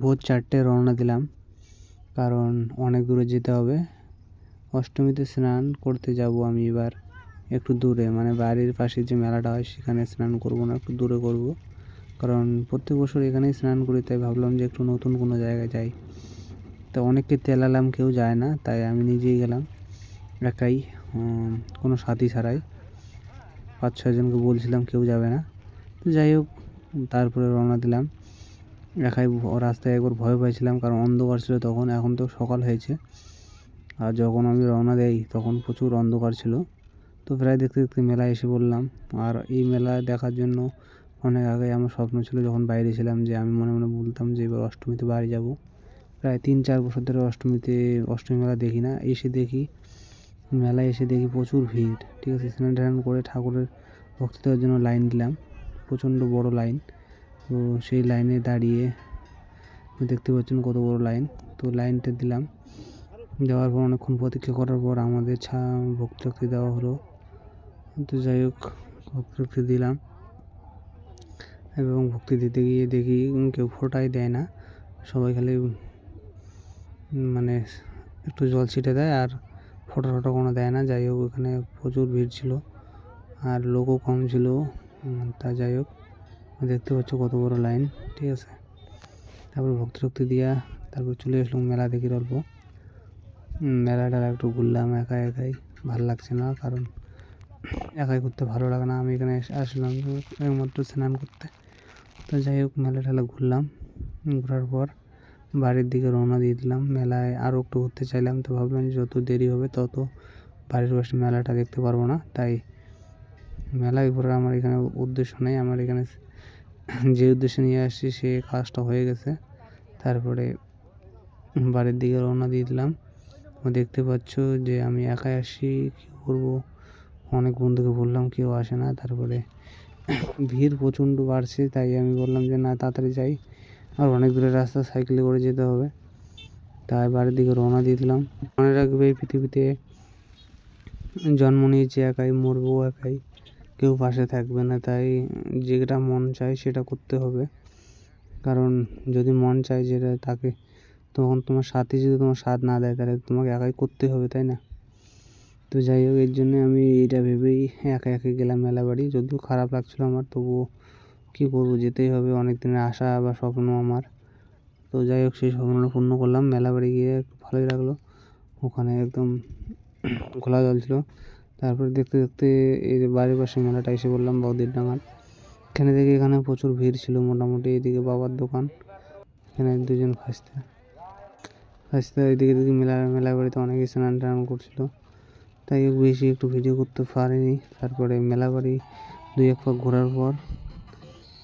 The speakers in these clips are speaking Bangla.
ভোর চারটে রওনা দিলাম। কারণ অনেক দূরে যেতে হবে। অষ্টমীতে স্নান করতে যাব আমি এবার একটু দূরে। মানে বাড়ির পাশে যে মেলাটা হয়, সেখানে স্নান করব না, একটু দূরে করব। কারণ প্রত্যেক বছর এখানেই স্নান করি, তাই ভাবলাম যে একটু নতুন কোনো জায়গায় যাই। তো অনেককে তেলালাম কেউ যায় না, তাই আমি নিজেই গেলাম। একাই কোনো সাথী ছাড়াই। পাঁচ ছজনকে বলছিলাম, কেউ যাবে না। তো যাই হোক, তারপরে রওনা দিলাম। একাই রাস্তায় একবার ভয় পাইছিলাম, কারণ অন্ধকার ছিল তখন, এখন তো সকাল হয়েছে। আর যখন আমি রওনা দেই, তখন প্রচুর অন্ধকার ছিল। তো প্রায় দেখতে দেখতে মেলায় এসে পড়লাম। আর এই মেলা দেখার জন্য অনেক আগে আমার স্বপ্ন ছিল, যখন বাইরে ছিলাম, যে আমি মনে মনে বলতাম যে এবার অষ্টমীতে বাড়ি যাব। প্রায় তিন চার বছর ধরে অষ্টমীতে, অষ্টমী মেলা দেখি না, এসে দেখি, মেলায় এসে দেখি প্রচুর ভিড়। ঠিক আছে স্নান টান করে ঠাকুরের ভক্তি দেওয়ার জন্য লাইন দিলাম, প্রচণ্ড বড় লাইন। তো সেই লাইনে দাঁড়িয়ে দেখতে পাচ্ছেন কত বড় লাইন। তো লাইনটা দিলাম। দেওয়ার পর অনেকক্ষণ প্রতীক্ষা করার পর আমাদের ছা ভক্তি দেওয়া হলো। তো যাই হোক ভক্তি দিলাম। এবং ভক্তি দিতে গিয়ে দেখি কেউ ফোটাই দেয় না। সবাই খালি মানে একটু জল ছিটে দেয় আর ফটো ফটো কোনো দেয় না। যাই হোক, ওখানে প্রচুর ভিড় ছিল আর লোকও কম ছিল। তা যাই হোক। দেখতে পাচ্ছ কত বড় লাইন ঠিক আছে? তারপর ভক্তি টক্তি দিয়া তারপর চলে আসলাম মেলা দেখি অল্প। উম, মেলাটা একটু ঘুরলাম একা একাই ভালো লাগছে না কারণ একাই ঘুরতে ভালো লাগে না। আমি এখানে আসলাম একমাত্র স্নান করতে। তো যাই হোক মেলা টেলা ঘুরলাম। ঘোরার পর বাড়ির দিকে রওনা দিয়ে দিলাম। মেলায় আরও একটু ঘুরতে চাইলাম তো ভাবলাম যত দেরি হবে তত বাড়ির পাশে মেলাটা দেখতে পারব না। তাই মেলায় ঘোরার আমার এখানে উদ্দেশ্য নেই। আমার এখানে যে উদ্দেশ্যে নিয়ে আসছি সে কাজটা হয়ে গেছে। তারপরে বাড়ির দিকে রওনা দিয়ে দিলাম। দেখতে পাচ্ছ যে আমি একাই আসি কী করব? অনেক বন্ধুকে বললাম, কেউ আসে না। তারপরে ভিড় প্রচণ্ড বাড়ছে, তাই আমি বললাম যে, না, তাড়াতাড়ি যাই। আর অনেক দূরের রাস্তা, সাইকেলে করে যেতে হবে। তাই বাড়ির দিকে রওনা দিয়ে দিলাম। মনে রাখবে পৃথিবীতে জন্ম নিয়েছি একাই, মরবো একাই। কেউ পাশে থাকবে না, তাই যেটা মন চায় সেটা করতে হবে। কারণ যদি মন চায় যেটা তাকে, তখন তোমার সাথী যদি তোমার সাথ না দেয়, তাহলে তোমাকে একাই করতে হবে, তাই না? তো যাই হোক, এর জন্য আমি এটা ভেবেই একা একা গেলাম মেলা বাড়ি। যদিও খারাপ লাগছিল আমার, তবুও কী করব, যেতেই হবে অনেক দিনের আশা বা স্বপ্ন আমার। তো যাই হোক, সেই স্বপ্নটা পূর্ণ করলাম। মেলা বাড়ি গিয়ে ভালোই লাগল। ওখানে একদম খোলা জল ছিল। তারপরে দেখতে দেখতে এই যে বাড়ির পাশে মেলাটা এসে বললাম বৌদির ডাঙার। এখানে দেখি এখানে প্রচুর ভিড় ছিল মোটামুটি, এদিকে বাবার দোকান, এখানে দুজন খাসতে খাসতে এদিকে দেখি মেলা মেলা বাড়িতে অনেকে স্নান টান করছিল। তাই বেশি একটু ভিডিও করতে পারিনি। তারপরে মেলা বাড়ি দুই এক পাক ঘোরার পর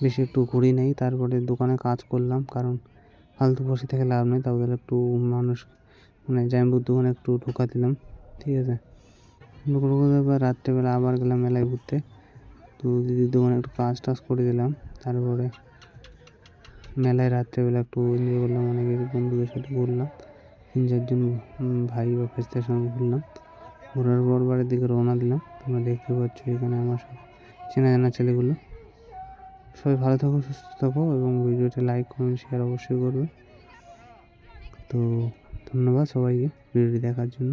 বেশি একটু ঘুরি নাই। তারপরে দোকানে কাজ করলাম, কারণ ফালতু বসে থেকে লাভ নেই। তাহলে একটু মানুষ মানে জাইম্বুর দোকানে একটু ঢোকা দিলাম। ঠিক আছে? ঢুকে রাত্রেবেলা আবার গেলাম মেলায় ঘুরতে। তো দিদির দোকানে একটু কাজ টাজ করে দিলাম। তারপরে মেলায় রাত্রেবেলা একটু এনজয় করলাম, অনেকে বন্ধুদের সাথে ঘুরলাম। তিন চারজন ভাই বা ফেস্তার সঙ্গে ঘুরলাম। ঘোরার পর বাড়ির দিকে রওনা দিলাম। তোমরা দেখতে পাচ্ছ এখানে আমার সব চেনা জানা ছেলেগুলো। সবাই ভালো থাকো, সুস্থ থাকো এবং ভিডিওটি লাইক কমেন্ট শেয়ার অবশ্যই করবে। তো ধন্যবাদ সবাইকে ভিডিওটি দেখার জন্য।